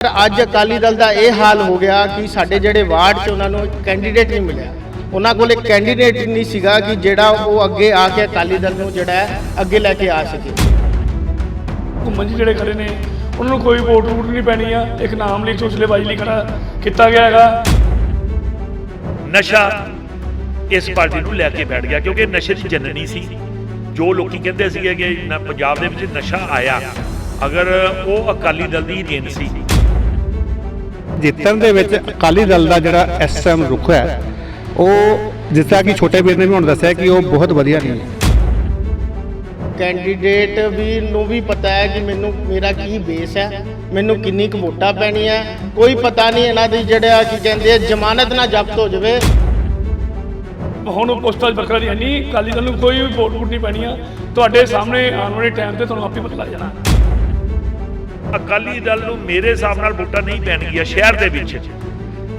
ਪਰ ਅੱਜ ਅਕਾਲੀ ਦਲ ਦਾ ਇਹ ਹਾਲ ਹੋ ਗਿਆ ਕਿ ਸਾਡੇ ਜਿਹੜੇ ਵਾਰਡ 'ਚ ਉਹਨਾਂ ਨੂੰ ਕੈਂਡੀਡੇਟ ਨਹੀਂ ਮਿਲਿਆ। ਉਹਨਾਂ ਕੋਲ ਇੱਕ ਕੈਂਡੀਡੇਟ ਨਹੀਂ ਸੀਗਾ ਕਿ ਜਿਹੜਾ ਉਹ ਅੱਗੇ ਆ ਕੇ ਅਕਾਲੀ ਦਲ ਨੂੰ ਜਿਹੜਾ ਅੱਗੇ ਲੈ ਕੇ ਆ ਸਕੇ। ਘੁੰਮਣ ਜਿਹੜੇ ਖੜੇ ਨੇ ਉਹਨਾਂ ਨੂੰ ਕੋਈ ਵੋਟ ਵੋਟ ਨਹੀਂ ਪੈਣੀ ਆ। ਇੱਕ ਨਾਮ ਲਈ ਚੋਚਲੇਬਾਜ਼ੀ ਲਈ ਖੜਾ ਕੀਤਾ ਗਿਆ ਹੈਗਾ। ਨਸ਼ਾ ਇਸ ਪਾਰਟੀ ਨੂੰ ਲੈ ਕੇ ਬੈਠ ਗਿਆ ਕਿਉਂਕਿ ਨਸ਼ੇ ਦੀ ਜਨਨੀ ਸੀ। ਜੋ ਲੋਕੀ ਕਹਿੰਦੇ ਸੀਗੇ ਕਿ ਪੰਜਾਬ ਦੇ ਵਿੱਚ ਨਸ਼ਾ ਆਇਆ ਅਗਰ ਉਹ ਅਕਾਲੀ ਦਲ ਦੀ ਦੇਣ ਸੀ ਜਿੱਤਣ ਦੇ ਵਿੱਚ ਅਕਾਲੀ ਦਲ ਦਾ ਜਿਹੜਾ ਟਾਈਮ ਰੁਖ ਹੈ ਉਹ ਜਿਸ ਤਰ੍ਹਾਂ ਕਿ ਛੋਟੇ ਵੀਰ ਨੇ ਵੀ ਹੁਣ ਦੱਸਿਆ ਕਿ ਉਹ ਬਹੁਤ ਵਧੀਆ ਨਹੀਂ ਹੈ। ਕੈਂਡੀਡੇਟ ਵੀ ਨੂੰ ਵੀ ਪਤਾ ਹੈ ਕਿ ਮੈਨੂੰ ਮੇਰਾ ਕੀ ਬੇਸ ਹੈ ਮੈਨੂੰ ਕਿੰਨੀ ਕੁ ਵੋਟਾਂ ਪੈਣੀਆਂ ਕੋਈ ਪਤਾ ਨਹੀਂ ਇਹਨਾਂ ਦੀ ਜਿਹੜਾ ਕੀ ਕਹਿੰਦੇ ਆ, ਜ਼ਮਾਨਤ ਨਾ ਜ਼ਬਤ ਹੋ ਜਾਵੇ। ਹੁਣ 'ਚ ਬਰਕਰਾਰ ਹੈ ਨਹੀਂ ਅਕਾਲੀ ਦਲ ਨੂੰ ਕੋਈ ਵੀ ਵੋਟ ਵੋਟ ਨਹੀਂ ਪੈਣੀ ਆ ਤੁਹਾਡੇ ਸਾਹਮਣੇ ਆਉਣ ਵਾਲੇ ਟਾਈਮ ਤੇ ਤੁਹਾਨੂੰ ਆਪੇ ਪਤਾ ਲੱਗ ਜਾਣਾ ਅਕਾਲੀ ਦਲ ਨੂੰ ਮੇਰੇ ਹਿਸਾਬ ਨਾਲ ਵੋਟਾਂ ਨਹੀਂ ਪੈਣਗੀਆਂ ਸ਼ਹਿਰ ਦੇ ਵਿੱਚ।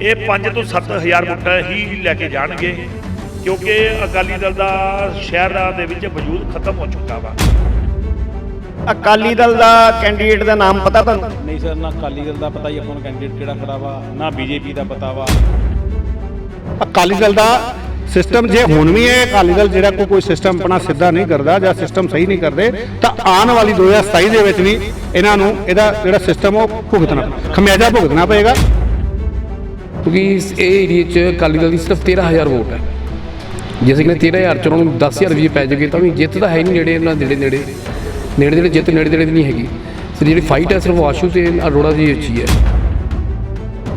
ਇਹ 5 ਤੋਂ 7000 ਵੋਟਾਂ ਹੀ ਲੈ ਕੇ ਜਾਣਗੇ ਕਿਉਂਕਿ ਅਕਾਲੀ ਦਲ ਦਾ ਸ਼ਹਿਰਾਂ ਦੇ ਵਿੱਚ ਵਜੂਦ ਖਤਮ ਹੋ ਚੁੱਕਾ ਵਾ। ਅਕਾਲੀ ਦਲ ਦਾ ਕੈਂਡੀਡੇਟ ਦਾ ਨਾਮ ਪਤਾ ਤੁਹਾਨੂੰ? ਨਹੀਂ ਸਰ ਨਾ ਅਕਾਲੀ ਦਲ ਦਾ ਪਤਾ ਹੀ ਆਪਾਂ ਨੂੰ ਕੈਂਡੀਡੇਟ ਕਿਹੜਾ ਖੜਾ ਵਾ ਨਾ ਬੀਜੇਪੀ ਦਾ ਪਤਾ ਵਾ। ਅਕਾਲੀ ਦਲ ਦਾ ਸਿਸਟਮ ਜੇ ਹੁਣ ਵੀ ਇਹ ਅਕਾਲੀ ਦਲ ਜਿਹੜਾ ਕੋਈ ਕੋਈ ਸਿਸਟਮ ਆਪਣਾ ਸਿੱਧਾ ਨਹੀਂ ਕਰਦਾ ਜਾਂ ਸਿਸਟਮ ਸਹੀ ਨਹੀਂ ਕਰਦੇ, ਤਾਂ ਆਉਣ ਵਾਲੀ 2027 ਦੇ ਵਿੱਚ ਵੀ ਇਹਨਾਂ ਨੂੰ ਇਹਦਾ ਜਿਹੜਾ ਸਿਸਟਮ ਉਹ ਭੁਗਤਣਾ ਖਮਿਆਜਾ ਭੁਗਤਣਾ ਪਏਗਾ। ਕਿਉਂਕਿ ਇਸ ਇਹ ਏਰੀਏ 'ਚ ਅਕਾਲੀ ਦਲ ਦੀ ਸਿਰਫ 13000 ਵੋਟ ਹੈ। ਜੇ ਅਸੀਂ ਕਹਿੰਦੇ 13000 ਚ ਉਹਨਾਂ ਨੂੰ 10000 ਵੀ ਪੈ ਜਾਵੇ ਤਾਂ ਵੀ ਜਿੱਤ ਤਾਂ ਹੈ ਨਹੀਂ ਨੇੜੇ ਇਹਨਾਂ ਨੇੜੇ ਨੇੜੇ। ਨੇੜੇ ਨੇੜੇ ਜਿੱਤ ਨੇੜੇ ਨੇੜੇ ਦੀ ਨਹੀਂ ਹੈਗੀ। ਸੋ ਜਿਹੜੀ ਫਾਈਟ ਹੈ, ਸਿਰਫ ਆਸ਼ੂ ਤੇ ਅਰੋੜਾ ਦੀ ਅੱਛੀ ਹੈ।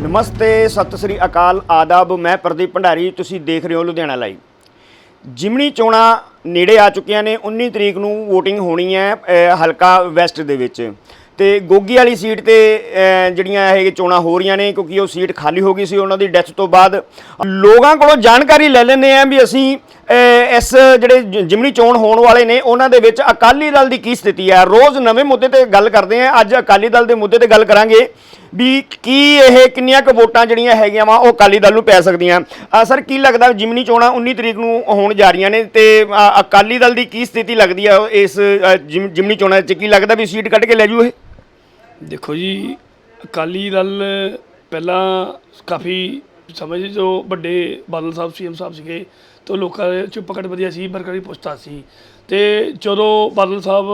ਨਮਸਤੇ, ਸਤਿ ਸ੍ਰੀ ਅਕਾਲ, ਆਦਾਬ, ਮੈਂ ਪ੍ਰਦੀਪ ਭੰਡਾਰੀ, ਤੁਸੀਂ ਦੇਖ ਰਹੇ ਹੋ ਲੁਧਿਆਣਾ ਲਾਈਵ। ਜਿਮਣੀ ਚੋਣਾਂ ਨੇੜੇ ਆ ਚੁੱਕੀਆਂ ਨੇ 19 ਤਰੀਕ ਨੂੰ VOTING ਹੋਣੀ ਹੈ ਹਲਕਾ ਵੈਸਟ ਦੇ ਵਿੱਚ। ਤੇ ਗੋਗੀ ਵਾਲੀ ਸੀਟ ਤੇ ਜਿਹੜੀਆਂ ਇਹ ਚੋਣਾਂ ਹੋ ਰਹੀਆਂ ਨੇ, ਕਿਉਂਕਿ ਉਹ ਸੀਟ ਖਾਲੀ ਹੋ ਗਈ ਸੀ ਉਹਨਾਂ ਦੀ ਡੈਥ ਤੋਂ ਬਾਅਦ, ਲੋਕਾਂ ਕੋਲੋਂ ਜਾਣਕਾਰੀ ਲੈ ਲੈਂਦੇ ਆ ਵੀ ਅਸੀਂ ਇਸ ਜਿਹੜੇ ਜ- ਜਿਮਣੀ ਚੋਣ ਹੋਣ ਵਾਲੇ ਨੇ, ਉਹਨਾਂ ਦੇ ਵਿੱਚ ਅਕਾਲੀ ਦਲ ਦੀ ਕੀ ਸਥਿਤੀ ਹੈ? ਰੋਜ਼ ਨਵੇਂ ਮੁੱਦੇ ਤੇ ਗੱਲ ਕਰਦੇ ਆ ਅੱਜ ਅਕਾਲੀ ਦਲ ਦੇ ਮੁੱਦੇ ਤੇ ਗੱਲ ਕਰਾਂਗੇ। ਵੀ ਕੀ ਇਹ ਕਿੰਨੀਆਂ ਕੁ ਵੋਟਾਂ ਜਿਹੜੀਆਂ ਹੈਗੀਆਂ ਵਾ ਉਹ ਅਕਾਲੀ ਦਲ ਨੂੰ ਪੈ ਸਕਦੀਆਂ? ਅ, ਸਰ ਕੀ ਲੱਗਦਾ ਜਿਮਨੀ ਚੋਣਾਂ 19 ਤਰੀਕ ਨੂੰ ਹੋਣ ਜਾ ਰਹੀਆਂ ਨੇ ਤੇ ਅ, ਅਕਾਲੀ ਦਲ ਦੀ ਕੀ ਸਥਿਤੀ ਲੱਗਦੀ ਹੈ ਇਸ ਅ, ਜਿਮ- ਜਿਮਨੀ ਚੋਣਾਂ 'ਚ ਕੀ ਲੱਗਦਾ ਵੀ ਸੀਟ ਕੱਢ ਕੇ ਲੈ ਜੂ ਇਹ? ਦੇਖੋ ਜੀ ਅਕਾਲੀ ਦਲ ਪਹਿਲਾਂ ਕਾਫੀ ਸਮਝ ਜੋ ਵੱਡੇ ਬਾਦਲ ਸਾਹਿਬ ਸੀਐਮ ਸਾਹਿਬ ਸੀਗੇ ਤੋਂ ਲੋਕਾਂ ਦੇ ਚ ਪਕੜ ਵਧੀਆ ਸੀ ਬਰਕਰੀ ਪੁੱਛਤਾ ਸੀ। ਤੇ ਜਦੋਂ ਬਾਦਲ ਸਾਹਿਬ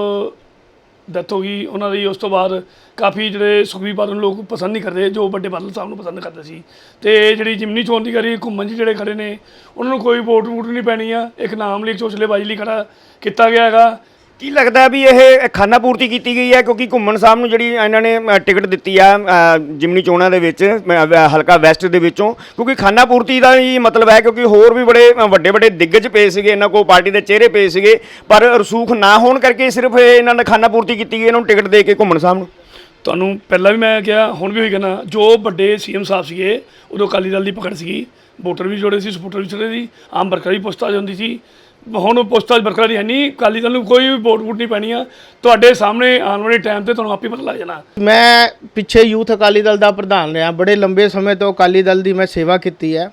ਡੈਥ ਹੋ ਗਈ, ਉਹਨਾਂ ਦੀ ਉਸ ਤੋਂ ਬਾਅਦ ਕਾਫੀ ਜਿਹੜੇ ਸੁਖਬੀਰ ਬਾਦਲ ਨੂੰ ਲੋਕ ਪਸੰਦ ਨਹੀਂ ਕਰਦੇ, ਜੋ ਵੱਡੇ ਬਾਦਲ ਸਾਹਿਬ ਨੂੰ ਪਸੰਦ ਕਰਦੇ ਸੀ। ਤੇ ਜਿਹੜੀ ਜਿਮਨੀ ਚੋਣ ਦੀ ਕਰੀ, ਘੁੰਮਣ 'ਚ ਜਿਹੜੇ ਖੜੇ ਨੇ, ਉਹਨਾਂ ਨੂੰ ਕੋਈ ਵੋਟ ਵੂਟ ਨਹੀਂ ਪੈਣੀ ਆ। ਇੱਕ ਨਾਮ ਲਈ ਚੋਚਲੇਬਾਜ਼ੀ ਲਈ ਖੜਾ ਕੀਤਾ ਗਿਆ ਹੈਗਾ। ਕੀ ਲੱਗਦਾ ਵੀ ਇਹ ਖਾਨਾ ਪੂਰਤੀ ਕੀਤੀ ਗਈ ਹੈ? ਕਿਉਂਕਿ ਘੁੰਮਣ ਸਾਹਿਬ ਨੂੰ ਜਿਹੜੀ ਇਹਨਾਂ ਨੇ ਅ, ਟਿਕਟ ਦਿੱਤੀ ਆ ਅ, ਜਿਮਨੀ ਚੋਣਾਂ ਦੇ ਵਿੱਚ ਅ, ਵ- ਹਲਕਾ ਵੈਸਟ ਦੇ ਵਿੱਚੋਂ। ਕਿਉਂਕਿ ਖਾਨਾ ਪੂਰਤੀ ਦਾ ਹੀ ਮਤਲਬ ਹੈ ਕਿਉਂਕਿ ਹੋਰ ਵੀ ਬੜੇ ਵੱਡੇ ਵੱਡੇ ਦਿੱਗਜ ਪਏ ਸੀਗੇ ਇਹਨਾਂ ਕੋਲ ਪਾਰਟੀ ਦੇ ਚਿਹਰੇ ਪਏ ਸੀਗੇ। ਪਰ ਰਸੂਖ ਨਾ ਹੋਣ ਕਰਕੇ ਸਿਰਫ ਇਹ ਇਹਨਾਂ ਨੇ ਖਾਨਾ ਪੂਰਤੀ ਕੀਤੀ ਗਈ ਇਹਨਾਂ ਨੂੰ ਟਿਕਟ ਦੇ ਕੇ ਘੁੰਮਣ ਸਾਹਿਬ ਨੂੰ। ਤੁਹਾਨੂੰ ਪਹਿਲਾਂ ਵੀ ਮੈਂ ਕਿਹਾ ਹੁਣ ਵੀ ਉਹੀ ਕਹਿਣਾ ਜੋ ਵੱਡੇ ਸੀਐਮ ਸਾਹਿਬ ਸੀਗੇ ਉਦੋਂ ਅਕਾਲੀ ਦਲ ਦੀ ਪਕੜ ਸੀਗੀ। ਵੋਟਰ ਵੀ ਜੋੜੇ ਸੀ ਸਪੋਰਟਰ ਵੀ ਚੜੇ ਸੀ ਆਮ ਵਰਕਰ ਵੀ ਪੁਸਤਾ ਜਾਂਦੀ ਸੀ। ਹੁਣ ਉਹ ਪੁਸਤਾ ਬਰਕਰਾਰੀ ਹੈ, ਨਹੀਂ, ਅਕਾਲੀ ਦਲ ਨੂੰ ਕੋਈ ਵੀ ਵੋਟ ਵੋਟ ਨਹੀਂ ਪੈਣੀ ਆ। ਤੁਹਾਡੇ ਸਾਹਮਣੇ ਆਉਣ ਵਾਲੇ ਟਾਈਮ ਤੇ ਤੁਹਾਨੂੰ ਆਪੇ ਪਤਾ ਲੱਗ ਜਾਣਾ। ਮੈਂ ਪਿੱਛੇ ਯੂਥ ਅਕਾਲੀ ਦਲ ਦਾ ਪ੍ਰਧਾਨ ਰਿਹਾ। ਬੜੇ ਲੰਬੇ ਸਮੇਂ ਤੋਂ ਅਕਾਲੀ ਦਲ ਦੀ ਮੈਂ ਸੇਵਾ ਕੀਤੀ ਹੈ।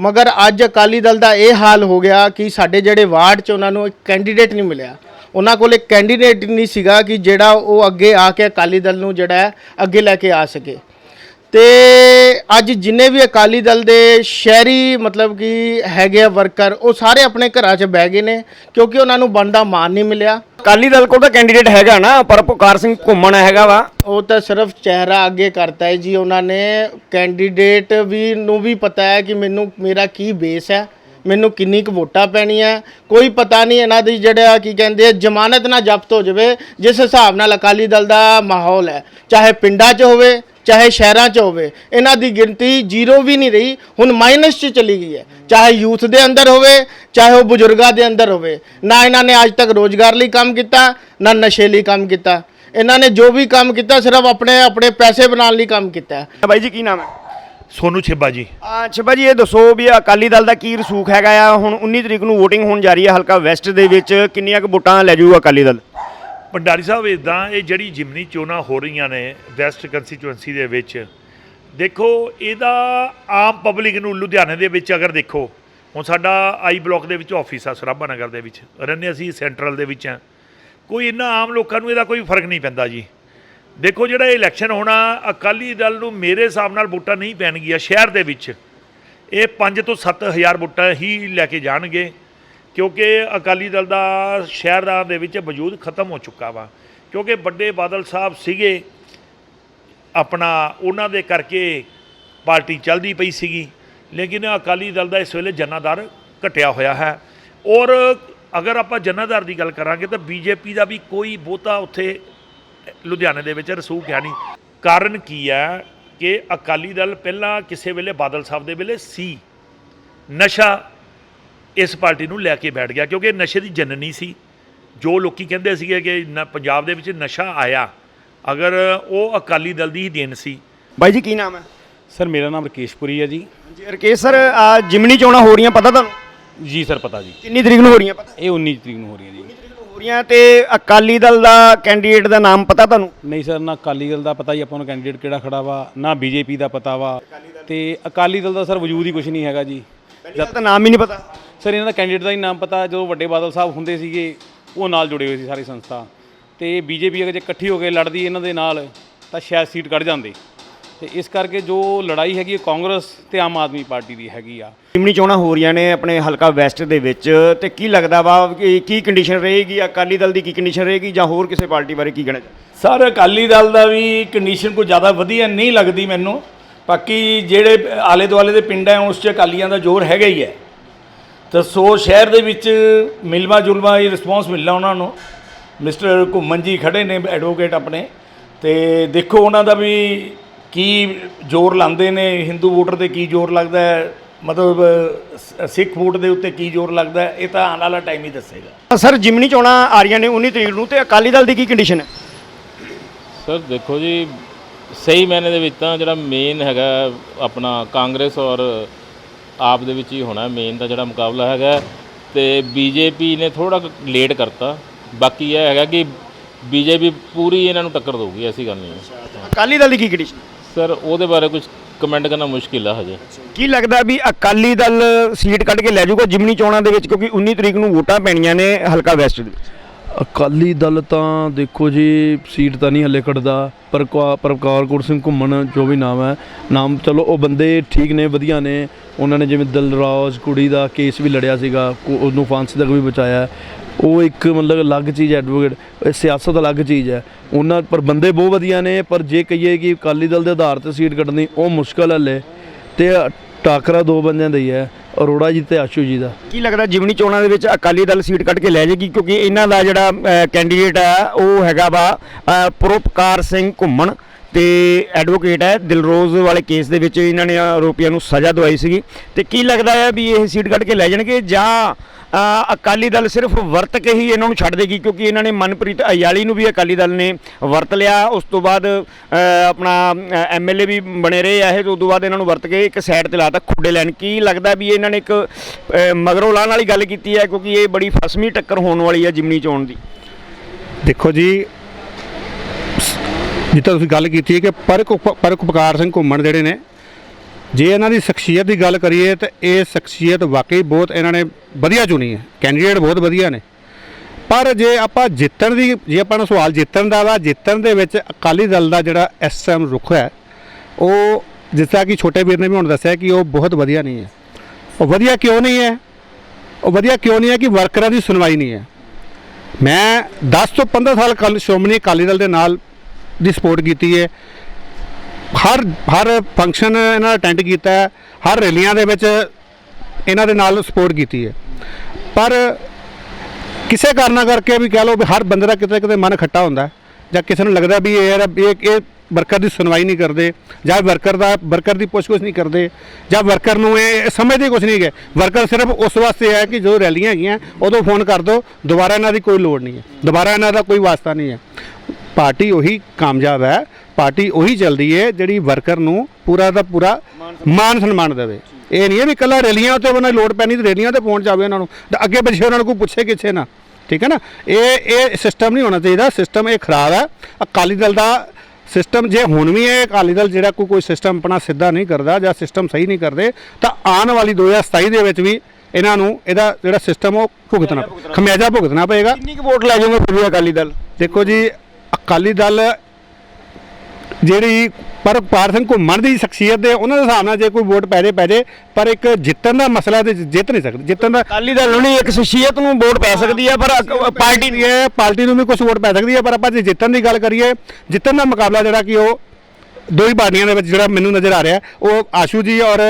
ਮਗਰ ਅੱਜ ਅਕਾਲੀ ਦਲ ਦਾ ਇਹ ਹਾਲ ਹੋ ਗਿਆ ਕਿ ਸਾਡੇ ਜਿਹੜੇ ਵਾਰਡ 'ਚ ਉਹਨਾਂ ਨੂੰ ਇੱਕ ਕੈਂਡੀਡੇਟ ਨਹੀਂ ਮਿਲਿਆ। ਉਹਨਾਂ ਕੋਲ ਇੱਕ ਕੈਂਡੀਡੇਟ ਨਹੀਂ ਸੀਗਾ ਕਿ ਜਿਹੜਾ ਉਹ ਅੱਗੇ ਆ ਕੇ ਅਕਾਲੀ ਦਲ ਨੂੰ ਜਿਹੜਾ ਅੱਗੇ ਲੈ ਕੇ ਆ ਸਕੇ। ਤੇ ਅੱਜ ਜਿੰਨੇ ਵੀ ਅਕਾਲੀ ਦਲ ਦੇ ਸ਼ਹਿਰੀ ਮਤਲਬ ਕਿ ਹੈਗੇ ਆ ਵਰਕਰ ਉਹ ਸਾਰੇ ਆਪਣੇ ਘਰਾਂ 'ਚ ਬਹਿ ਗਏ ਨੇ ਕਿਉਂਕਿ ਉਹਨਾਂ ਨੂੰ ਬਣਦਾ ਮਾਨ ਨਹੀਂ ਮਿਲਿਆ। ਅਕਾਲੀ ਦਲ ਕੋਲ ਤਾਂ ਕੈਂਡੀਡੇਟ ਹੈਗਾ ਨਾ ਪਰ ਪੁਕਾਰ ਸਿੰਘ ਘੁੰਮਣ ਹੈਗਾ ਵਾ। ਉਹ ਤਾਂ ਸਿਰਫ ਚਿਹਰਾ ਅੱਗੇ ਕਰਤਾ ਹੈ ਜੀ ਉਹਨਾਂ ਨੇ। ਕੈਂਡੀਡੇਟ ਵੀ ਨੂੰ ਵੀ ਪਤਾ ਹੈ ਕਿ ਮੈਨੂੰ ਮੇਰਾ ਕੀ ਬੇਸ ਹੈ ਮੈਨੂੰ ਕਿੰਨੀ ਕੁ ਵੋਟਾਂ ਪੈਣੀਆਂ। ਕੋਈ ਪਤਾ ਨਹੀਂ ਇਹਨਾਂ ਦੀ ਜਿਹੜਾ ਕੀ ਕਹਿੰਦੇ ਆ, ਜ਼ਮਾਨਤ ਨਾ ਜ਼ਬਤ ਹੋ ਜਾਵੇ ਜਿਸ ਹਿਸਾਬ ਨਾਲ ਅਕਾਲੀ ਦਲ ਦਾ ਮਾਹੌਲ ਹੈ। ਚਾਹੇ ਪਿੰਡਾਂ 'ਚ ਹੋਵੇ ਚਾਹੇ ਸ਼ਹਿਰਾਂ 'ਚ ਹੋਵੇ ਇਹਨਾਂ ਦੀ ਗਿਣਤੀ ਜ਼ੀਰੋ ਵੀ ਨਹੀਂ ਰਹੀ ਹੁਣ ਮਾਈਨਸ 'ਚ ਚਲੀ ਗਈ ਹੈ। ਚਾਹੇ ਯੂਥ ਦੇ ਅੰਦਰ ਹੋਵੇ ਚਾਹੇ ਉਹ ਬਜ਼ੁਰਗਾਂ ਦੇ ਅੰਦਰ ਹੋਵੇ ਨਾ ਇਹਨਾਂ ਨੇ ਅੱਜ ਤੱਕ ਰੋਜ਼ਗਾਰ ਲਈ ਕੰਮ ਕੀਤਾ ਨਾ ਨਸ਼ੇ ਲਈ ਕੰਮ ਕੀਤਾ। ਇਹਨਾਂ ਨੇ ਜੋ ਵੀ ਕੰਮ ਕੀਤਾ ਸਿਰਫ ਆਪਣੇ ਆਪਣੇ ਪੈਸੇ ਬਣਾਉਣ ਲਈ ਕੰਮ ਕੀਤਾ। ਹੈ ਬਾਈ ਜੀ ਕੀ ਨਾਮ ਹੈ? ਸੋਨੂ ਛਿੱਬਾ ਜੀ। ਅੱਛਾ ਜੀ ਇਹ ਦੱਸੋ ਵੀ ਅਕਾਲੀ ਦਲ ਦਾ ਕੀ ਰਸੂਖ ਹੈਗਾ ਆ? ਹੁਣ 19 ਤਰੀਕ ਨੂੰ VOTING ਹੋਣ ਜਾ ਰਹੀ ਹੈ ਹਲਕਾ ਵੈਸਟ ਦੇ ਵਿੱਚ। ਕਿੰਨੀਆਂ ਕੁ ਵੋਟਾਂ ਲੈ ਜਾਊਗਾ ਅਕਾਲੀ ਦਲ? ਭੰਡਾਰੀ ਸਾਹਿਬ ਇਦਾਂ ਇਹ ਜਿਹੜੀ ਜਿਮਨੀ ਚੋਣਾਂ ਹੋ ਰਹੀਆਂ ਨੇ ਵੈਸਟ ਕੰਸਟੀਚੁਐਂਸੀ ਦੇ ਵਿੱਚ, ਦੇਖੋ ਇਹਦਾ ਆਮ ਪਬਲਿਕ ਨੂੰ ਲੁਧਿਆਣੇ ਦੇ ਵਿੱਚ ਅਗਰ ਦੇਖੋ, ਹੁਣ ਸਾਡਾ ਆਈ ਬਲਾਕ ਦੇ ਵਿੱਚ ਆਫਿਸ ਆ, ਸਰਾਭਾ ਨਗਰ ਦੇ ਵਿੱਚ, ਰਹਿੰਦੇ ਅਸੀਂ ਸੈਂਟਰਲ ਦੇ ਵਿੱਚ ਆ ਕੋਈ ਇੰਨਾ ਆਮ ਲੋਕਾਂ ਨੂੰ ਇਹਦਾ ਕੋਈ ਫ਼ਰਕ ਨਹੀਂ ਪੈਂਦਾ ਜੀ। ਦੇਖੋ ਜਿਹੜਾ ਇਲੈਕਸ਼ਨ ਹੋਣਾ, ਅਕਾਲੀ ਦਲ ਨੂੰ ਮੇਰੇ ਹਿਸਾਬ ਨਾਲ ਵੋਟਾਂ ਨਹੀਂ ਪੈਣਗੀਆਂ ਸ਼ਹਿਰ ਦੇ ਵਿੱਚ। ਇਹ 5 ਤੋਂ 7000 ਵੋਟਾਂ ਹੀ ਲੈ ਕੇ ਜਾਣਗੇ। ਕਿਉਂਕਿ ਅਕਾਲੀ ਦਲ ਦਾ ਸ਼ਹਿਰਾਂ ਦੇ ਵਿੱਚ ਵਜੂਦ ਖਤਮ ਹੋ ਚੁੱਕਾ ਵਾ। ਕਿਉਂਕਿ ਵੱਡੇ ਬਾਦਲ ਸਾਹਿਬ ਸੀਗੇ, ਆਪਣਾ ਉਹਨਾਂ ਦੇ ਕਰਕੇ ਪਾਰਟੀ ਚੱਲਦੀ ਪਈ ਸੀਗੀ, ਲੇਕਿਨ ਅਕਾਲੀ ਦਲ ਦਾ ਇਸ ਵੇਲੇ ਜਨਾਦਾਰ ਘਟਿਆ ਹੋਇਆ ਹੈ। ਔਰ ਅਗਰ ਆਪਾਂ ਜਨਾਦਾਰ ਦੀ ਗੱਲ ਕਰਾਂਗੇ ਤਾਂ ਬੀਜੇਪੀ ਦਾ ਵੀ ਕੋਈ ਬਹੁਤਾ ਉੱਥੇ ਲੁਧਿਆਣੇ ਦੇ ਵਿੱਚ ਰਸੂਖ ਹੈ ਨਹੀਂ। ਕਾਰਨ ਕੀ ਹੈ ਕਿ ਅਕਾਲੀ ਦਲ ਪਹਿਲਾਂ ਕਿਸੇ ਵੇਲੇ ਬਾਦਲ ਸਾਹਿਬ ਦੇ ਵੇਲੇ ਸੀ। ਨਸ਼ਾ ਇਸ ਪਾਰਟੀ ਨੂੰ ਲੈ ਕੇ ਬੈਠ ਗਿਆ ਕਿਉਂਕਿ ਇਹ ਨਸ਼ੇ ਦੀ ਜਨਨੀ ਸੀ। ਜੋ ਲੋਕੀ ਕਹਿੰਦੇ ਸੀਗੇ ਕਿ ਨ- ਪੰਜਾਬ ਦੇ ਵਿੱਚ ਨਸ਼ਾ ਆਇਆ ਅਗਰ ਉਹ ਅਕਾਲੀ ਦਲ ਦੀ ਹੀ ਦੇਣ ਸੀ। ਬਾਈ ਜੀ ਕੀ ਨਾਮ ਹੈ? ਸਰ ਮੇਰਾ ਨਾਮ ਰਕੇਸ਼ਪੁਰੀ ਹੈ ਜੀ। ਜੀ ਰਕੇਸ਼ ਸਰ ਆ ਜਿਮਣੀ ਚੋਣਾਂ ਹੋ ਰਹੀਆਂ ਪਤਾ ਤੁਹਾਨੂੰ? ਜੀ ਸਰ ਪਤਾ ਜੀ। ਕਿੰਨੀ ਤਰੀਕ ਨੂੰ ਹੋ ਰਹੀਆਂ ਪਤਾ? ਇਹ 19 ਤਰੀਕ ਨੂੰ ਹੋ ਰਹੀ ਹੈ ਜੀ ਹੋ ਰਹੀਆਂ ਤੇ ਅਕਾਲੀ ਦਲ ਦਾ ਕੈਂਡੀਡੇਟ ਦਾ ਨਾਮ ਪਤਾ ਤੁਹਾਨੂੰ? ਨਹੀਂ ਸਰ ਨਾ ਅਕਾਲੀ ਦਲ ਦਾ ਪਤਾ ਹੀ ਆਪਾਂ ਨੂੰ ਕੈਂਡੀਡੇਟ ਕਿਹੜਾ ਖੜਾ ਵਾ ਨਾ ਬੀਜੇਪੀ ਦਾ ਪਤਾ ਵਾ। ਤੇ ਅਕਾਲੀ ਦਲ ਦਾ ਸਰ ਵਜੂਦ ਹੀ ਕੁਝ ਨਹੀਂ ਹੈਗਾ ਜੀ। ਜਦ ਤਾਂ ਨਾਮ ਹੀ ਨਹੀਂ ਪਤਾ। ਸਰ ਇਹਨਾਂ ਦਾ ਕੈਂਡੀਡੇਟ ਦਾ ਹੀ ਨਾਮ ਪਤਾ ਜਦੋਂ ਵੱਡੇ ਬਾਦਲ ਸਾਹਿਬ ਹੁੰਦੇ ਸੀਗੇ ਉਹ ਨਾਲ ਜੁੜੇ ਹੋਏ ਸੀ ਸਾਰੀ ਸੰਸਥਾ। ਤੇ ਬੀਜੇਪੀ ਅਗਰ ਜੇ ਇਕੱਠੀ ਹੋ ਕੇ ਲੜਦੀ ਇਹਨਾਂ ਦੇ ਨਾਲ ਤਾਂ ਸ਼ਾਇਦ ਸੀਟ ਕੱਢ ਜਾਂਦੇ। ਤੇ ਇਸ ਕਰਕੇ ਜੋ ਲੜਾਈ ਹੈਗੀ ਕਾਂਗਰਸ ਤੇ ਆਮ ਆਦਮੀ ਪਾਰਟੀ ਦੀ ਹੈਗੀ ਆ। ਜਿਮਣੀ ਚੋਣਾਂ ਹੋ ਰਹੀਆਂ ਨੇ ਆਪਣੇ ਹਲਕਾ ਵੈਸਟ ਦੇ ਵਿੱਚ ਤੇ ਕੀ ਲੱਗਦਾ ਵਾ ਕਿ ਕੀ ਕੰਡੀਸ਼ਨ ਰਹੇਗੀ? ਅਕਾਲੀ ਦਲ ਦੀ ਕੀ ਕੰਡੀਸ਼ਨ ਰਹੇਗੀ ਜਾਂ ਹੋਰ ਕਿਸੇ ਪਾਰਟੀ ਬਾਰੇ ਕੀ ਕਹਿਣਾ ਚਾਹੁੰਦੇ ਸਰ ਅਕਾਲੀ ਦਲ ਦਾ ਵੀ ਕੰਡੀਸ਼ਨ ਕੋਈ ਜ਼ਿਆਦਾ ਵਧੀਆ ਨਹੀਂ ਲੱਗਦੀ ਮੈਨੂੰ। ਬਾਕੀ ਜਿਹੜੇ ਆਲੇ ਦੁਆਲੇ ਦੇ ਪਿੰਡ ਹੈ ਉਸ 'ਚ ਅਕਾਲੀਆਂ ਦਾ ਜ਼ੋਰ ਹੈਗਾ ਹੀ ਹੈ। ਤਾਂ ਸੋ ਸ਼ਹਿਰ ਦੇ ਵਿੱਚ ਮਿਲਵਾ ਜੁਲਵਾ ਹੀ ਰਿਸਪੌਂਸ ਮਿਲਣਾ ਉਹਨਾਂ ਨੂੰ। ਮਿਸਟਰ ਘੁੰਮਨ ਜੀ ਖੜੇ ਨੇ ਐਡਵੋਕੇਟ ਆਪਣੇ। ਤੇ ਦੇਖੋ ਉਹਨਾਂ ਦਾ ਵੀ ਕੀ ਜ਼ੋਰ ਲਾਉਂਦੇ ਨੇ ਹਿੰਦੂ ਵੋਟਰ ਤੇ ਕੀ ਜ਼ੋਰ ਲੱਗਦਾ ਹੈ ਮਤਲਬ ਸਿੱਖ ਵੋਟ ਦੇ ਉੱਤੇ ਕੀ ਜ਼ੋਰ ਲੱਗਦਾ ਹੈ ਇਹ ਤਾਂ ਆਉਣ ਵਾਲਾ ਟਾਈਮ ਹੀ ਦੱਸੇਗਾ। ਸਰ ਜਿਮਣੀ ਚੋਣਾਂ ਆ ਰਹੀਆਂ ਨੇ 19 ਤਰੀਕ ਨੂੰ ਤੇ ਅਕਾਲੀ ਦਲ ਦੀ ਕੀ ਕੰਡੀਸ਼ਨ ਹੈ? ਸਰ ਦੇਖੋ ਜੀ ਸਹੀ ਮੈਨੇ ਦੇ ਵਿੱਚ ਤਾਂ ਜਿਹੜਾ ਮੇਨ ਹੈਗਾ ਆਪਣਾ ਕਾਂਗਰਸ ਔਰ ਆਪ ਦੇ ਵਿੱਚ ਹੀ ਹੋਣਾ ਮੇਨ ਦਾ ਜਿਹੜਾ ਮੁਕਾਬਲਾ ਹੈਗਾ ਤੇ ਬੀਜੇਪੀ ਨੇ ਥੋੜਾ ਲੇਟ ਕਰਤਾ। ਬਾਕੀ ਇਹ ਹੈਗਾ ਕਿ ਬੀਜੇਪੀ ਪੂਰੀ ਇਹਨਾਂ ਨੂੰ ਟੱਕਰ ਦੇਊਗੀ ਐਸੀ ਗੱਲ ਨਹੀਂ ਹੈ। ਅਕਾਲੀ ਦਲ ਦੀ ਕੀ ਕੰਡੀਸ਼ਨ ਸਰ ਉਹਦੇ ਬਾਰੇ ਕੁਝ ਕਮੈਂਟ ਕਰਨਾ ਮੁਸ਼ਕਿਲ ਆ ਹਜੇ। ਕੀ ਲੱਗਦਾ ਵੀ ਅਕਾਲੀ ਦਲ ਸੀਟ ਕੱਢ ਕੇ ਲੈ ਜਾਊਗਾ ਜਿਮਣੀ ਚੋਣਾਂ ਦੇ ਵਿੱਚ? ਕਿਉਂਕਿ 19 ਤਰੀਕ ਨੂੰ ਵੋਟਾਂ ਪੈਣੀਆਂ ਨੇ ਹਲਕਾ ਵੈਸਟ ਦੇ ਵਿੱਚ। ਅਕਾਲੀ ਦਲ ਤਾਂ ਦੇਖੋ ਜੀ, ਸੀਟ ਤਾਂ ਨਹੀਂ ਹੱਲੇ ਕੱਢਦਾ। ਪਰ ਕੁਆ- ਪ੍ਰਕਾਰ ਗੁਰ ਸਿੰਘ ਘੁੰਮਣ, ਜੋ ਵੀ ਨਾਮ ਹੈ, ਨਾਮ ਚਲੋ ਉਹ ਬੰਦੇ ਠੀਕ ਨੇ, ਵਧੀਆ ਨੇ। ਉਹਨਾਂ ਨੇ ਜਿਵੇਂ ਦਲਰਾਜ ਕੁੜੀ ਦਾ ਕੇਸ ਵੀ ਲੜਿਆ ਸੀਗਾ, ਕੋ- ਉਹਨੂੰ ਫਾਂਸੀ ਤੱਕ ਵੀ ਬਚਾਇਆ ਉਹ ਇੱਕ ਮਤਲਬ ਅਲੱਗ ਚੀਜ਼ ਹੈ ਐਡਵੋਕੇਟ ਸਿਆਸਤ ਅਲੱਗ ਚੀਜ਼ ਹੈ। ਉਹਨਾਂ ਪਰ ਬੰਦੇ ਬਹੁਤ ਵਧੀਆ ਨੇ, ਪਰ ਜੇ ਕਹੀਏ ਕਿ ਅਕਾਲੀ ਦਲ ਦੇ ਆਧਾਰ ਤੇ ਸੀਟ ਕੱਢਣੀ ਉਹ ਮੁਸ਼ਕਲ ਹੱਲੇ। ਤੇ ਟਾਕਰਾ ਦੋ ਬੰਦਿਆਂ ਦਾ ਹੀ ਹੈ। ਅਰੋੜਾ ਜੀ ਤੇ ਆਸ਼ੂ ਜੀ ਦਾ। ਕੀ ਲੱਗਦਾ ਜਿਮਨੀ ਚੋਣਾਂ ਦੇ ਵਿੱਚ ਅਕਾਲੀ ਦਲ ਸੀਟ ਕੱਢ ਕੇ ਲੈ ਜਾਏਗੀ? ਕਿਉਂਕਿ ਇਹਨਾਂ ਦਾ ਜਿਹੜਾ ਕੈਂਡੀਡੇਟ ਹੈ ਉਹ ਹੈਗਾ ਵਾ ਅ, ਸਿੰਘ ਘੁੰਮਣ ਤੇ ਐਡਵੋਕੇਟ ਹੈ ਦਿਲਰੋਜ਼ ਵਾਲੇ ਕੇਸ ਦੇ ਵਿੱਚ ਇਹਨਾਂ ਨੇ ਆਰੋਪੀਆਂ ਨੂੰ ਸਜ਼ਾ ਦਵਾਈ ਸੀਗੀ। ਤੇ ਕੀ ਲੱਗਦਾ ਹੈ ਵੀ ਇਹ ਸੀਟ ਕੱਢ ਕੇ ਲੈ ਜਾਣਗੇ ਜਾਂ ਅਕਾਲੀ ਦਲ ਸਿਰਫ ਵਰਤ ਕੇ ਹੀ ਇਹਨਾਂ ਨੂੰ ਛੱਡ ਦੇਗੀ ਕਿਉਂਕਿ ਇਹਨਾਂ ਨੇ ਮਨਪ੍ਰੀਤ ਅਯਾਲੀ ਨੂੰ ਵੀ ਅਕਾਲੀ ਦਲ ਨੇ ਵਰਤ ਲਿਆ। ਉਸ ਤੋਂ ਬਾਅਦ ਅ, ਆਪਣਾ ਐਮਐਲਏ ਵੀ ਬਣੇ ਰਹੇ ਆ ਇਹ ਤੇ ਤੋਂ ਬਾਅਦ ਇਹਨਾਂ ਨੂੰ ਵਰਤ ਕੇ ਇੱਕ ਸਾਈਡ ਤੇ ਲਾਤਾ ਖੁੱਡੇ ਲੈਣ। ਕੀ ਲੱਗਦਾ ਵੀ ਇਹਨਾਂ ਨੇ ਇੱਕ ਮਗਰੋਂ ਲਾਉਣ ਵਾਲੀ ਗੱਲ ਕੀਤੀ ਹੈ ਕਿਉਂਕਿ ਇਹ ਬੜੀ ਫਸਮੀ ਟੱਕਰ ਹੋਣ ਵਾਲੀ ਹੈ ਜਿਮਨੀ ਚੋਣ ਦੀ? ਦੇਖੋ ਜੀ ਜਿੱਦਾਂ ਤੁਸੀਂ ਗੱਲ ਕੀਤੀ ਹੈ ਕਿ ਪਰਕ ਪਰਉਪਕਾਰ ਸਿੰਘ ਘੁੰਮਣ ਜਿਹੜੇ ਨੇ ਜੇ ਇਹਨਾਂ ਦੀ ਸ਼ਖਸੀਅਤ ਦੀ ਗੱਲ ਕਰੀਏ ਤਾਂ ਇਹ ਸ਼ਖਸੀਅਤ ਵਾਕਈ ਬਹੁਤ ਇਹਨਾਂ ਨੇ ਵਧੀਆ ਚੁਣੀ ਹੈ ਕੈਂਡੀਡੇਟ ਬਹੁਤ ਵਧੀਆ ਨੇ। ਪਰ ਜੇ ਆਪਾਂ ਜਿੱਤਣ ਦੀ, ਜੇ ਆਪਾਂ ਨੂੰ ਸਵਾਲ ਜਿੱਤਣ ਦਾ ਵਾ, ਜਿੱਤਣ ਦੇ ਵਿੱਚ ਅਕਾਲੀ ਦਲ ਦਾ ਜਿਹੜਾ ਇਸ ਟਾਈਮ ਰੁਖ ਹੈ, ਉਹ ਜਿਸ ਤਰ੍ਹਾਂ ਕਿ ਛੋਟੇ ਵੀਰ ਨੇ ਵੀ ਹੁਣ ਦੱਸਿਆ ਕਿ ਉਹ ਬਹੁਤ ਵਧੀਆ ਨਹੀਂ ਹੈ। ਉਹ ਵਧੀਆ ਕਿਉਂ ਨਹੀਂ ਹੈ? ਉਹ ਵਧੀਆ ਕਿਉਂ ਨਹੀਂ ਹੈ ਕਿ ਵਰਕਰਾਂ ਦੀ ਸੁਣਵਾਈ ਨਹੀਂ ਹੈ? ਮੈਂ 10 ਤੋਂ 15 ਸਾਲ ਕੱਲ ਸ਼੍ਰੋਮਣੀ ਅਕਾਲੀ ਦਲ ਦੇ ਨਾਲ ਦੀ ਸਪੋਰਟ ਕੀਤੀ ਹੈ। ਹਰ ਹਰ ਫੰਕਸ਼ਨ ਇਹਨਾਂ ਦਾ ਅਟੈਂਡ ਕੀਤਾ ਹੈ, ਹਰ ਰੈਲੀਆਂ ਦੇ ਵਿੱਚ ਇਹਨਾਂ ਦੇ ਨਾਲ ਸਪੋਰਟ ਕੀਤੀ ਹੈ। ਪਰ ਕਿਸੇ ਕਾਰਨਾਂ ਕਰਕੇ ਵੀ ਕਹਿ ਲਓ ਵੀ ਹਰ ਬੰਦੇ ਦਾ ਕਿਤੇ ਕਿਤੇ ਮਨ ਖੱਟਾ ਹੁੰਦਾ ਜਾਂ ਕਿਸੇ ਨੂੰ ਲੱਗਦਾ ਵੀ ਇਹ ਯਾਰ ਇਹ ਇਹ ਵਰਕਰ ਦੀ ਸੁਣਵਾਈ ਨਹੀਂ ਕਰਦੇ, ਜਾਂ ਵਰਕਰ ਦਾ ਵਰਕਰ ਦੀ ਪੁੱਛਗਿੱਛ ਨਹੀਂ ਕਰਦੇ, ਜਾਂ ਵਰਕਰ ਨੂੰ ਇਹ ਸਮਝਦੇ ਕੁਝ ਨਹੀਂ ਹੈ ਵਰਕਰ ਸਿਰਫ ਉਸ ਵਾਸਤੇ ਹੈ ਕਿ ਜਦੋਂ ਰੈਲੀਆਂ ਹੈਗੀਆਂ, ਉਦੋਂ ਫੋਨ ਕਰ ਦਿਓ ਦੁਬਾਰਾ ਇਹਨਾਂ ਦੀ ਕੋਈ ਲੋੜ ਨਹੀਂ ਹੈ, ਦੁਬਾਰਾ ਇਹਨਾਂ ਦਾ ਕੋਈ ਵਾਸਤਾ ਨਹੀਂ ਹੈ। ਪਾਰਟੀ ਉਹੀ ਕਾਮਯਾਬ ਹੈ ਪਾਰਟੀ ਉਹੀ ਚੱਲਦੀ ਹੈ ਜਿਹੜੀ ਵਰਕਰ ਨੂੰ ਪੂਰਾ ਦਾ ਪੂਰਾ ਮਾਨ ਸਨਮਾਨ ਦੇਵੇ। ਇਹ ਨਹੀਂ ਹੈ ਵੀ ਕੱਲਾ ਰੈਲੀਆਂ ਉੱਤੇ ਉਹਨਾਂ ਲੋੜ ਪੈਣੀ ਤੇ ਰੈਲੀਆਂ ਤੇ ਪਹੁੰਚ ਜਾਵੇ ਉਹਨਾਂ ਨੂੰ। ਤੇ ਅੱਗੇ ਪਿੱਛੇ ਉਹਨਾਂ ਨੂੰ ਕੋਈ ਪੁੱਛੇ ਕਿੱਥੇ ਨਾ। ਠੀਕ ਹੈ ਨਾ? ਇਹ ਇਹ ਸਿਸਟਮ ਨਹੀਂ ਹੋਣਾ ਚਾਹੀਦਾ। ਸਿਸਟਮ ਇਹ ਖਰਾਬ ਹੈ। ਅਕਾਲੀ ਦਲ ਦਾ ਸਿਸਟਮ ਜੇ ਹੁਣ ਵੀ ਇਹ ਅਕਾਲੀ ਦਲ ਜਿਹੜਾ ਕੋਈ ਕੋਈ ਸਿਸਟਮ ਆਪਣਾ ਸਿੱਧਾ ਨਹੀਂ ਕਰਦਾ ਜਾਂ ਸਿਸਟਮ ਸਹੀ ਨਹੀਂ ਕਰਦੇ ਤਾਂ ਆਉਣ ਵਾਲੀ 2027 ਦੇ ਵਿੱਚ ਵੀ ਇਹਨਾਂ ਨੂੰ ਇਹਦਾ ਜਿਹੜਾ ਸਿਸਟਮ ਉਹ ਭੁਗਤਣਾ ਖਮਿਆਜਾ ਭੁਗਤਣਾ ਪਏਗਾ। ਕਿੰਨੀ ਕੁ ਵੋਟ ਲੈ ਜਾਊਗਾ ਫਿਰ ਵੀ ਅਕਾਲੀ ਦਲ? ਦੇਖੋ ਜੀ ਅਕਾਲੀ ਦਲ ਜਿਹੜੀ ਪਰਪਾਰ ਸਿੰਘ ਘੁੰਮਣ ਦੀ ਸ਼ਖਸੀਅਤ ਦੇ ਉਹਨਾਂ ਦੇ ਹਿਸਾਬ ਨਾਲ ਜੇ ਕੋਈ ਵੋਟ ਪੈ ਜੇ ਪੈ ਜੇ ਪਰ ਇੱਕ ਜਿੱਤਣ ਦਾ ਮਸਲਾ ਤੇ ਜਿੱਤ ਨਹੀਂ ਸਕਦੇ ਜਿੱਤਣ ਦਾ ਅਕਾਲੀ ਦਲ ਨੂੰ ਨਹੀਂ ਇੱਕ ਸ਼ਖਸੀਅਤ ਨੂੰ ਵੋਟ ਪੈ ਸਕਦੀ ਹੈ ਪਰ ਪਾਰਟੀ ਪਾਰਟੀ ਹੈ ਪਾਰਟੀ ਨੂੰ ਵੀ ਕੁਝ ਵੋਟ ਪੈ ਸਕਦੀ ਹੈ ਪਰ ਆਪਾਂ ਜੇ ਜਿੱਤਣ ਦੀ ਗੱਲ ਕਰੀਏ ਜਿੱਤਣ ਦਾ ਮੁਕਾਬਲਾ ਜਿਹੜਾ ਕਿ ਉਹ ਦੋ ਹੀ ਪਾਰਟੀਆਂ ਦੇ ਵਿੱਚ ਜਿਹੜਾ ਮੈਨੂੰ ਨਜ਼ਰ ਆ ਰਿਹਾ ਉਹ ਆਸ਼ੂ ਜੀ ਔਰ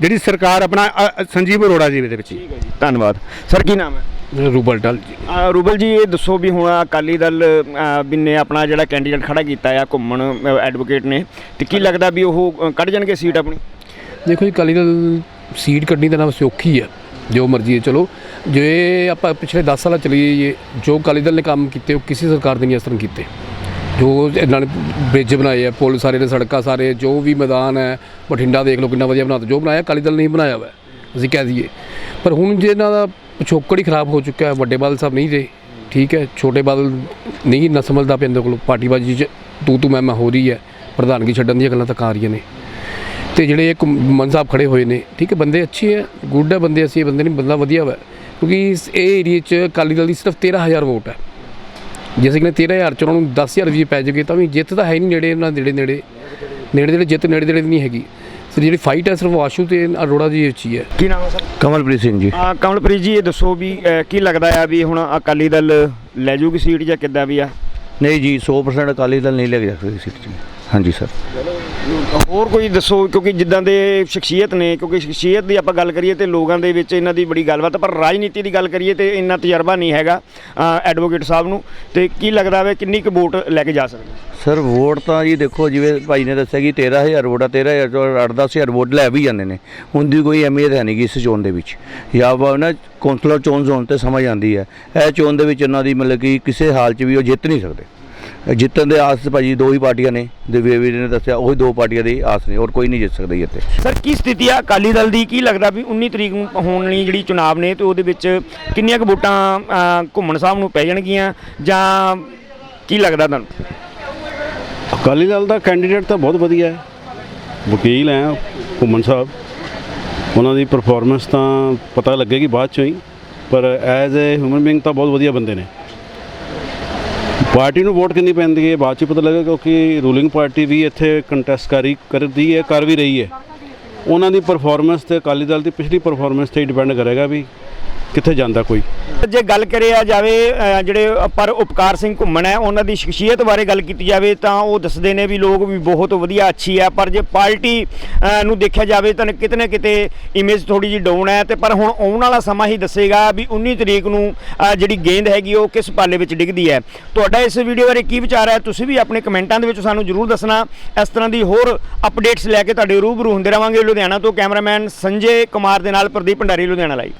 ਜਿਹੜੀ ਸਰਕਾਰ ਆਪਣਾ ਸੰਜੀਵ ਅਰੋੜਾ ਜੀ ਦੇ ਵਿੱਚ ਹੀ। ਧੰਨਵਾਦ। ਸਰ ਕੀ ਨਾਮ ਹੈ? ਰੂਬਲ ਟਲ ਜੀ। ਅ, ਰੂਬਲ ਜੀ ਇਹ ਦੱਸੋ ਵੀ ਹੁਣ ਅਕਾਲੀ ਦਲ ਅ, ਵੀ ਨੇ ਆਪਣਾ ਜਿਹੜਾ ਕੈਂਡੀਡੇਟ ਖੜਾ ਕੀਤਾ ਆ ਘੁੰਮਣ ਐਡਵੋਕੇਟ ਨੇ ਤੇ ਕੀ ਲੱਗਦਾ ਵੀ ਉਹ ਅ, ਕੱਢ ਜਾਣਗੇ ਸੀਟ ਆਪਣੀ? ਦੇਖੋ ਜੀ ਅਕਾਲੀ ਦਲ ਸੀਟ ਕੱਢਣੀ ਤਾਂ ਨਾ ਸੌਖੀ ਹੈ ਜੋ ਮਰਜ਼ੀ ਹੈ ਚਲੋ। ਜੇ ਆਪਾਂ ਪਿਛਲੇ 10 ਸਾਲਾਂ ਚਲੀ ਜਾਈਏ ਜੋ ਅਕਾਲੀ ਦਲ ਨੇ ਕੰਮ ਕੀਤੇ ਉਹ ਕਿਸੇ ਸਰਕਾਰ ਨੇ ਨਹੀਂ ਇਸ ਤਰ੍ਹਾਂ ਕੀਤੇ। ਜੋ ਇਹਨਾਂ ਨੇ ਬ੍ਰਿਜ ਬਣਾਏ ਆ ਪੁਲ ਸਾਰੇ ਨੇ ਸੜਕਾਂ ਸਾਰੇ ਜੋ ਵੀ ਮੈਦਾਨ ਹੈ ਬਠਿੰਡਾ ਦੇਖ ਲਓ ਕਿੰਨਾ ਵਧੀਆ ਬਣਾਤਾ ਜੋ ਬਣਾਇਆ ਅਕਾਲੀ ਦਲ ਨੇ ਹੀ ਬਣਾਇਆ ਵਾ ਅਸੀਂ ਕਹਿ ਦਈਏ। ਪਰ ਹੁਣ ਜੇ ਇਹਨਾਂ ਦਾ ਪਿਛੋਕੜ ਹੀ ਖਰਾਬ ਹੋ ਚੁੱਕਾ ਹੈ। ਵੱਡੇ ਬਾਦਲ ਸਾਹਿਬ ਨਹੀਂ ਰਹੇ। ਠੀਕ ਹੈ, ਛੋਟੇ ਬਾਦਲ ਨਹੀਂ ਨਾ ਸਮਝਦਾ ਪਿਆ ਇਹਦੇ ਕੋਲ। ਪਾਰਟੀਬਾਜ਼ੀ 'ਚ ਤੂੰ ਤੂੰ ਮੈਂ ਮੈਂ ਹੋ ਰਹੀ ਹੈ। ਪ੍ਰਧਾਨਗੀ ਛੱਡਣ ਦੀਆਂ ਗੱਲਾਂ ਤਾਂ ਕਰ ਰਹੀਆਂ ਨੇ। ਤੇ ਜਿਹੜੇ ਇੱਕ ਮਨ ਸਾਹਿਬ ਖੜੇ ਹੋਏ ਨੇ, ਠੀਕ ਹੈ, ਬੰਦੇ ਅੱਛੇ ਹੈ ਗੁੱਡ ਹੈ ਬੰਦੇ, ਅਸੀਂ ਬੰਦੇ ਨਹੀਂ, ਬੰਦਾ ਵਧੀਆ ਵਾ। ਕਿਉਂਕਿ ਇਸ ਇਹ ਏਰੀਏ 'ਚ ਅਕਾਲੀ ਦਲ ਦੀ ਸਿਰਫ 13000 ਵੋਟ ਹੈ। ਜੇ ਅਸੀਂ ਕਹਿੰਦੇ 13000 ਚ ਉਹਨਾਂ ਨੂੰ 10000 ਵੀ ਪੈ ਜਾਵੇ ਤਾਂ ਵੀ ਜਿੱਤ ਤਾਂ ਹੈ ਨਹੀਂ ਨੇੜੇ, ਇਹਨਾਂ ਨੇੜੇ ਨੇੜੇ ਨੇੜੇ ਨੇੜੇ ਜਿੱਤ ਨੇੜੇ ਨੇੜੇ ਨਹੀਂ ਹੈਗੀ। ਸਰ ਜਿਹੜੀ ਫਾਈਟ ਹੈ ਸਿਰਫ ਆਸ਼ੂ ਤੇ ਅਰੋੜਾ ਦੀ ਵਿੱਚ ਹੀ ਹੈ। ਕੀ ਨਾਮ ਹੈ ਸਰ? ਕਮਲਪ੍ਰੀਤ ਸਿੰਘ ਜੀ। ਅ, ਕਮਲਪ੍ਰੀਤ ਜੀ ਇਹ ਦੱਸੋ ਵੀ ਕੀ ਲੱਗਦਾ ਆ ਵੀ ਹੁਣ ਅਕਾਲੀ ਦਲ ਲੈ ਜੂਗੀ ਸੀਟ ਜਾਂ ਕਿੱਦਾਂ ਵੀ ਆ? ਨਹੀਂ ਜੀ 100% ਅਕਾਲੀ ਦਲ ਨਹੀਂ ਲੈ ਜਾ ਸਕਦੀ ਸੀਟ ਜੀ। ਹਾਂਜੀ ਸਰ। ਹੋਰ ਕੋਈ ਦੱਸੋ ਕਿਉਂਕਿ ਜਿੱਦਾਂ ਦੇ ਸ਼ਖਸੀਅਤ ਨੇ ਕਿਉਂਕਿ ਸ਼ਖਸੀਅਤ ਦੀ ਆਪਾਂ ਗੱਲ ਕਰੀਏ ਤੇ ਲੋਕਾਂ ਦੇ ਵਿੱਚ ਇਹਨਾਂ ਦੀ ਬੜੀ ਗੱਲਬਾਤ ਪਰ ਰਾਜਨੀਤੀ ਦੀ ਗੱਲ ਕਰੀਏ ਤੇ ਇੰਨਾ ਤਜਰਬਾ ਨਹੀਂ ਹੈਗਾ ਐਡਵੋਕੇਟ ਸਾਹਿਬ ਨੂੰ। ਤੇ ਕੀ ਲੱਗਦਾ ਵੇ ਕਿੰਨੀ ਕੁ ਵੋਟ ਲੈ ਕੇ ਜਾ ਸਕਦੇ? ਸਰ ਵੋਟ ਤਾਂ ਜੀ ਦੇਖੋ ਜਿਵੇਂ ਭਾਈ ਨੇ ਦੱਸਿਆ ਕਿ 13000 ਵੋਟ ਆ 13000 ਚੋਂ 8-10000 ਵੋਟ ਲੈ ਵੀ ਜਾਂਦੇ ਨੇ। ਉਹਦੀ ਕੋਈ ਅਹਿਮੀਅਤ ਹੈ ਨਹੀਂ ਗੀ ਇਸ ਚੋਣ ਦੇ ਵਿੱਚ। ਜਾਂ ਨਾ ਕੌਂਸਲਰ ਚੋਣ ਜ਼ੋਨ ਤੇ ਸਮਝ ਆਉਂਦੀ ਹੈ। ਇਹ ਚੋਣ ਦੇ ਵਿੱਚ ਉਹਨਾਂ ਦੀ ਮਤਲਬ ਕਿ ਕਿਸੇ ਹਾਲ 'ਚ ਵੀ ਉਹ ਜਿੱਤ ਨਹੀਂ ਸਕਦੇ। ਜਿੱਤਣ ਦੇ ਆਸ ਭਾਜੀ ਦੋ ਹੀ ਪਾਰਟੀਆਂ ਨੇ ਦੇਵੀ ਵੀਰ ਨੇ ਦੱਸਿਆ ਉਹੀ ਦੋ ਪਾਰਟੀਆਂ ਦੀ ਆਸ ਨੇ ਹੋਰ ਕੋਈ ਨਹੀਂ ਜਿੱਤ ਸਕਦਾ ਜੀ ਇੱਥੇ। ਸਰ ਕੀ ਸਥਿਤੀ ਆ? ਅਕਾਲੀ ਦਲ ਦੀ ਕੀ ਲੱਗਦਾ ਵੀ 19 ਤਰੀਕ ਨੂੰ ਹੋਣ ਵਾਲੀ ਜਿਹੜੀ ਚੁਣਾਵ ਨੇ ਤੇ ਉਹਦੇ ਵਿੱਚ ਕਿੰਨੀਆਂ ਕੁ ਵੋਟਾਂ ਘੁੰਮਣ ਸਾਹਿਬ ਨੂੰ ਪੈ ਜਾਣਗੀਆਂ ਜਾਂ ਕੀ ਲੱਗਦਾ ਤੁਹਾਨੂੰ? ਅਕਾਲੀ ਦਲ ਦਾ ਕੈਂਡੀਡੇਟ ਤਾਂ ਬਹੁਤ ਵਧੀਆ ਹੈ। ਵਕੀਲ ਹੈ ਘੁੰਮਣ ਸਾਹਿਬ। ਉਹਨਾਂ ਦੀ ਪਰਫਾਰਮੈਂਸ ਤਾਂ ਪਤਾ ਲੱਗੇਗੀ ਬਾਅਦ ਚੋਂ ਹੀ ਪਰ ਐਜ਼ ਅ ਹਿਊਮਨ ਬੀਇੰਗ ਤਾਂ ਬਹੁਤ ਵਧੀਆ ਬੰਦੇ ਨੇ। ਪਾਰਟੀ ਨੂੰ ਵੋਟ ਕਿੰਨੀ ਪੈਂਦੀ ਹੈ? ਬਾਅਦ ਚ ਪਤਾ ਲੱਗੇਗਾ ਕਿਉਂਕਿ ਰੂਲਿੰਗ ਪਾਰਟੀ ਵੀ ਇੱਥੇ ਕੰਟੈਸਟ ਕਰੀ ਕਰਦੀ ਹੈ, ਕਰ ਵੀ ਰਹੀ ਹੈ। ਉਹਨਾਂ ਦੀ ਪਰਫਾਰਮੈਂਸ ਤੇ ਅਕਾਲੀ ਦਲ ਦੀ ਪਿਛਲੀ ਪਰਫਾਰਮੈਂਸ ਤੇ ਡਿਪੈਂਡ ਕਰੇਗਾ ਵੀ ਕਿੱਥੇ ਜਾਂਦਾ ਕੋਈ? ਜੇ ਗੱਲ ਕਰਿਆ ਜਾਵੇ ਜਿਹੜੇ ਪਰ ਉਪਕਾਰ ਸਿੰਘ ਘੁੰਮਣ ਹੈ, ਉਹਨਾਂ ਦੀ ਸ਼ਖਸੀਅਤ ਬਾਰੇ ਗੱਲ ਕੀਤੀ ਜਾਵੇ ਤਾਂ ਉਹ ਦੱਸਦੇ ਨੇ ਵੀ ਲੋਕ ਵੀ ਬਹੁਤ ਵਧੀਆ ਅੱਛੀ ਹੈ, ਪਰ ਜੇ ਪਾਰਟੀ ਨੂੰ ਦੇਖਿਆ ਜਾਵੇ ਤਾਂ ਕਿਤੇ ਨਾ ਕਿਤੇ ਇਮੇਜ ਥੋੜੀ ਜਿਹੀ ਡਾਊਨ ਹੈ ਤੇ ਪਰ ਹੁਣ ਆਉਣ ਵਾਲਾ ਸਮਾਂ ਹੀ ਦੱਸੇਗਾ ਵੀ 19 ਤਰੀਕ ਨੂੰ ਜਿਹੜੀ ਗੇਂਦ ਹੈਗੀ ਉਹ ਕਿਸ ਪਾਲੇ ਵਿੱਚ ਡਿੱਗਦੀ ਹੈ। ਤੁਹਾਡਾ ਇਸ ਵੀਡੀਓ ਬਾਰੇ ਕੀ ਵਿਚਾਰ ਹੈ? ਤੁਸੀਂ ਵੀ ਆਪਣੇ ਕਮੈਂਟਾਂ ਦੇ ਵਿੱਚ ਸਾਨੂੰ ਜਰੂਰ ਦੱਸਣਾ। ਇਸ ਤਰ੍ਹਾਂ ਦੀ ਹੋਰ ਅਪਡੇਟਸ ਲੈ ਕੇ ਤੁਹਾਡੇ ਰੂਬਰੂ ਹੁੰਦੇ ਰਵਾਂਗੇ ਲੁਧਿਆਣਾ ਤੋਂ ਕੈਮਰਾਮੈਨ ਸੰਜੇ ਕੁਮਾਰ ਦੇ ਨਾਲ ਪ੍ਰਦੀਪ ਭੰਡਾਰੀ ਲੁਧਿਆਣਾ ਲਈ